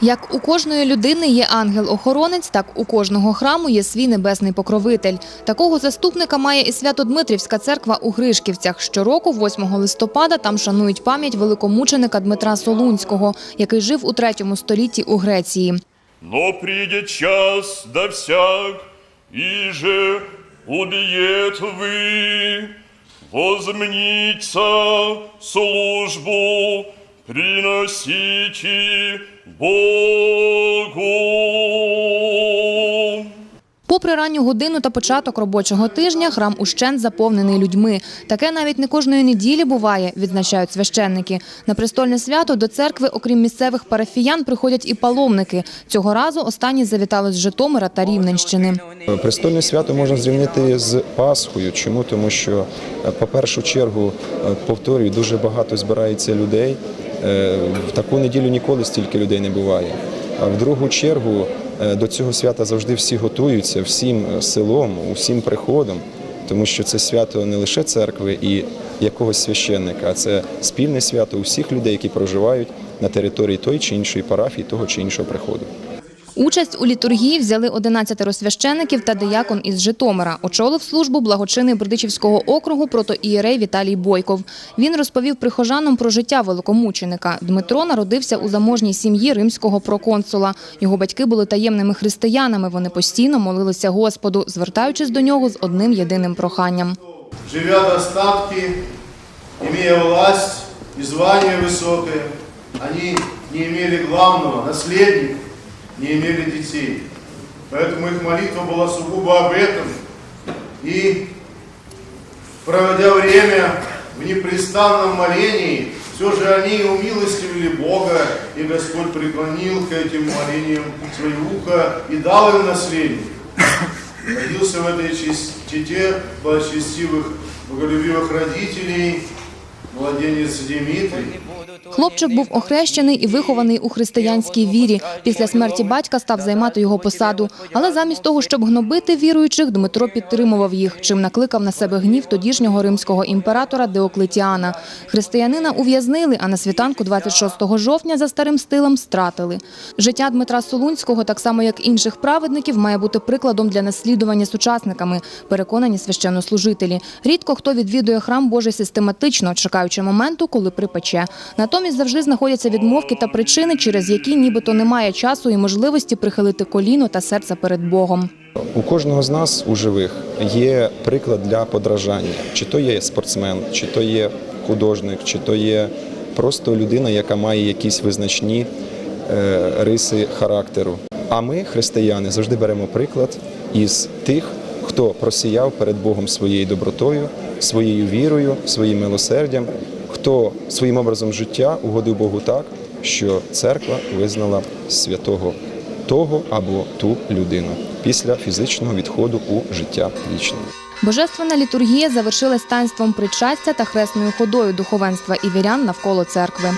Як у кожної людини є ангел-охоронець, так у кожного храму є свій небесний покровитель. Такого заступника має і Свято-Дмитрівська церква у Гришківцях. Щороку, 8 листопада, там шанують пам'ять великомученика Дмитра Солунського, який жив у 3 столітті у Греції. Но придет час, да всяк, и же убиет вы, возмнится службу, приносите Богу. Попри ранню годину та початок робочого тижня, храм ущент заповнений людьми. Таке навіть не кожної неділі буває, відзначають священники. На престольне свято до церкви, окрім місцевих парафіян, приходять і паломники. Цього разу останні завітали з Житомира та Рівненщини. Престольне свято можна зрівнити з Пасхою. Чому? Тому що, е, по першу чергу, е, повторюю, дуже багато збирається людей. Е, В таку неділю ніколи стільки людей не буває. А в другу чергу е, до цього свята завжди всі готуються, всім е, селом, усім приходом, тому що це свято не лише церкви і якогось священника, а це спільне свято усіх людей, які проживають на території той чи іншої парафії, того чи іншого приходу. Участь у літургії взяли 11 священиків та диякон із Житомира. Очолив службу благочинний Бердичівського округу протоієрей Віталій Бойков. Він розповів прихожанам про життя великомученика. Дмитро народився у заможній сім'ї римського проконсула. Його батьки були таємними християнами. Вони постійно молилися Господу, звертаючись до нього з одним єдиним проханням. живя в достатке, имея власть и звание высокое, они не имели главного, наследника, не имели детей. Поэтому их молитва была сугубо об этом. И проводя время в непрестанном молении, все же они умилостивили Бога, и Господь преклонил к этим молениям свое ухо и дал им наследие. Родился в этой чете благочестивых, боголюбивых родителей, младенец Дмитрий. Хлопчик був охрещений і вихований у християнській вірі. Після смерті батька став займати його посаду. Але замість того, щоб гнобити віруючих, Дмитро підтримував їх, чим накликав на себе гнів тодішнього римського імператора Деоклетіана. Християнина ув'язнили, а на світанку 26 жовтня за старим стилем стратили. Життя Дмитра Солунського, так само як інших праведників, має бути прикладом для наслідування сучасниками, переконані священнослужителі. Рідко хто відвідує храм Божий систематично, чекаючи моменту, коли припече. Натомість завжди знаходяться відмовки та причини, через які нібито немає часу і можливості прихилити коліно та серце перед Богом. У кожного з нас у живих є приклад для подражання. Чи то є спортсмен, чи то є художник, чи то є просто людина, яка має якісь визначні е, риси характеру. А ми, християни, завжди беремо приклад із тих, хто просіяв перед Богом своєю добротою, своєю вірою, своїм милосердям, хто своїм образом життя угодив Богу так, що церква визнала святого того або ту людину після фізичного відходу у життя вічне. Божественна літургія завершилась таїнством причастя та хресною ходою духовенства і вірян навколо церкви.